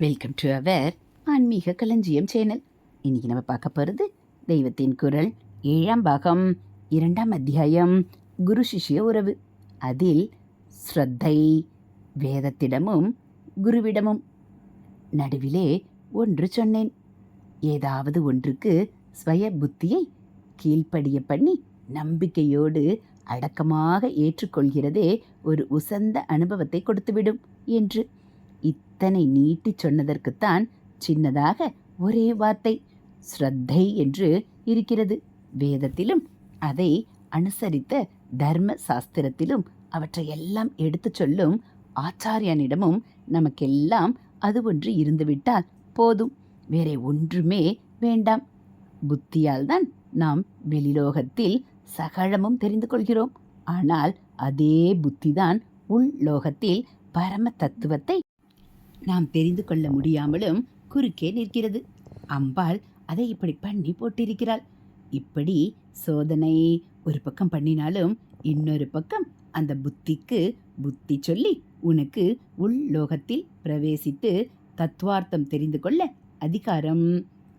Welcome to our ஆன்மீக களஞ்சியம் channel இன்னைக்கு நம்ம பார்க்க போகிறது தெய்வத்தின் குரல் ஏழாம் பாகம் இரண்டாம் அத்தியாயம் குரு சிஷ்ய உறவு. அதில் ஸ்ரத்தை வேதத்திடமும் குருவிடமும். நடுவிலே ஒன்று சொன்னேன். ஏதாவது ஒன்றுக்கு ஸ்வய புத்தியை கீழ்ப்படிய பண்ணி நம்பிக்கையோடு அடக்கமாக ஏற்றுக்கொள்கிறதே ஒரு உசந்த அனுபவத்தை கொடுத்துவிடும் என்று. இத்தனை நீட்டிச் சொன்னதற்குத்தான் சின்னதாக ஒரே வார்த்தை ஸ்ரத்தை என்று இருக்கிறது. வேதத்திலும் அதை அனுசரித்த தர்ம சாஸ்திரத்திலும் அவற்றையெல்லாம் எடுத்துச் சொல்லும் ஆச்சாரியனிடமும் நமக்கெல்லாம் அது ஒன்று இருந்துவிட்டால் போதும். வேறே ஒன்றுமே வேண்டாம். புத்தியால் தான் நாம் வெளிலோகத்தில் சகலமும் தெரிந்து கொள்கிறோம். ஆனால் அதே புத்திதான் உள்லோகத்தில் பரம தத்துவத்தை நாம் தெரிந்து கொள்ள முடியாமலும் குறுக்கே நிற்கிறது. அம்பாள் அதை இப்படி பண்ணி போட்டிருக்கிறாள். இப்படி சோதனை ஒரு பக்கம் பண்ணினாலும் இன்னொரு பக்கம் அந்த புத்திக்கு புத்தி சொல்லி உனக்கு உள்லோகத்தில் பிரவேசித்து தத்துவார்த்தம் தெரிந்து கொள்ள அதிகாரம்.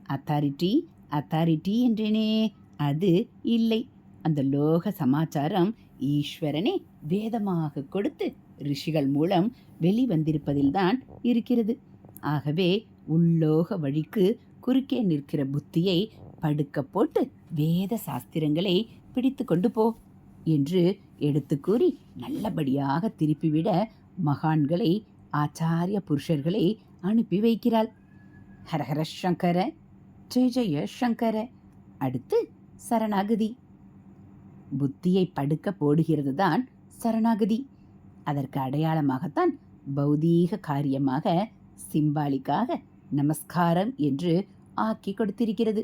அத்தாரிட்டி அத்தாரிட்டி என்றேனே அது இல்லை. அந்த லோக சமாச்சாரம் ஈஸ்வரனே வேதமாக கொடுத்து ரிஷிகள் மூலம் வெளிவந்திருப்பதில்தான் இருக்கிறது. ஆகவே உள்ளோக வழிக்கு குறுக்கே நிற்கிற புத்தியை படுக்க போட்டு வேத சாஸ்திரங்களை பிடித்து கொண்டு போ என்று எடுத்து கூறி நல்லபடியாக திருப்பிவிட மகான்களை ஆச்சாரிய புருஷர்களை அனுப்பி வைக்கிறாள். ஹரஹர சங்கர ஜெய ஜெய சங்கர. அடுத்து சரணாகதி. புத்தியை படுக்க போடுகிறது தான் சரணாகதி. அதற்கு அடையாளமாகத்தான் பௌதீக காரியமாக சிம்பாலிக்காக நமஸ்காரம் என்று ஆக்கி கொடுத்திருக்கிறது.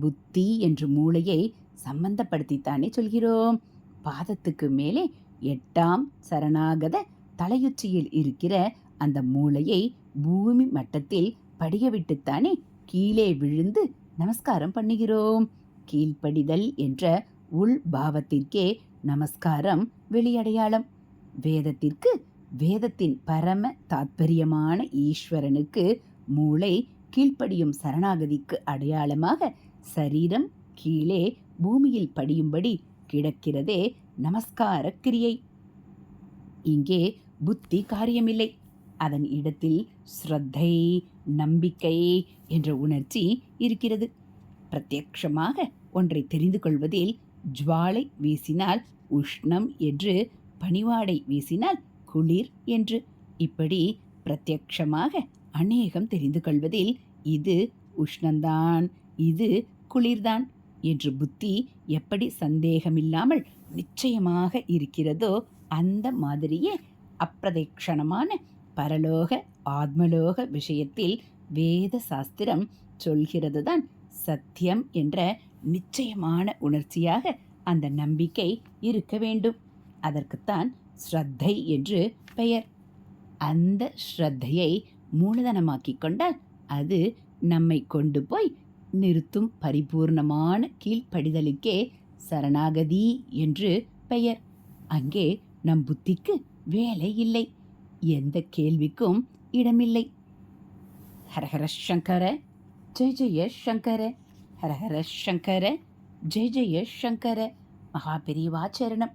புத்தி என்று மூளையை சம்பந்தப்படுத்தித்தானே சொல்கிறோம். பாதத்துக்கு மேலே எட்டாம் சரணாகத தலையுச்சியில் இருக்கிற அந்த மூளையை பூமி மட்டத்தில் படிய விட்டுத்தானே கீழே விழுந்து நமஸ்காரம் பண்ணுகிறோம். கீழ்ப்படிதல் என்ற உள் பாவத்திற்கே நமஸ்காரம் வெளியடையாளம். வேதத்திற்கு வேதத்தின் பரம தாத்பரியமான ஈஸ்வரனுக்கு மூளை கீழ்ப்படியும் சரணாகதிக்கு அடையாளமாக சரீரம் கீழே பூமியில் படியும்படி கிடக்கிறதே நமஸ்கார கிரியை இங்கே புத்தி காரியமில்லை. அதன் இடத்தில் ஸ்ரத்தை நம்பிக்கை என்ற உணர்ச்சி இருக்கிறது. பிரத்யக்ஷமாக ஒன்றை தெரிந்து கொள்வதில் ஜுவாலை வீசினால் உஷ்ணம் என்று பனிவாடை வீசினால் குளிர் என்று. இப்படி பிரத்யக்ஷமாக அநேகம் தெரிந்து கொள்வதில் இது உஷ்ணந்தான் இது குளிர்தான் என்று புத்தி எப்படி சந்தேகமில்லாமல் நிச்சயமாக இருக்கிறதோ அந்த மாதிரியே அப்பிரதேக்ஷணமான பரலோக ஆத்மலோக விஷயத்தில் வேத சாஸ்திரம் சொல்கிறதுதான் சத்தியம் என்ற நிச்சயமான உணர்ச்சியாக அந்த நம்பிக்கை இருக்க வேண்டும். அதற்குத்தான் ஸ்ரத்தை என்று பெயர். அந்த ஸ்ரத்தையை மூலதனமாக்கி கொண்டால் அது நம்மை கொண்டு போய் நிறுத்தும் பரிபூர்ணமான கீழ்ப்படிதலுக்கே சரணாகதி என்று பெயர். அங்கே நம் புத்திக்கு வேலை இல்லை. எந்த கேள்விக்கும் இடமில்லை. ஹரஹர சங்கர ஜெய ஜெய சங்கர ஹரஹர சங்கர ஜெய ஜெய சங்கர மகாபெரியவாச்சரணம்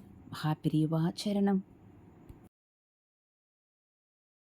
மகாபிரிவா சரணம்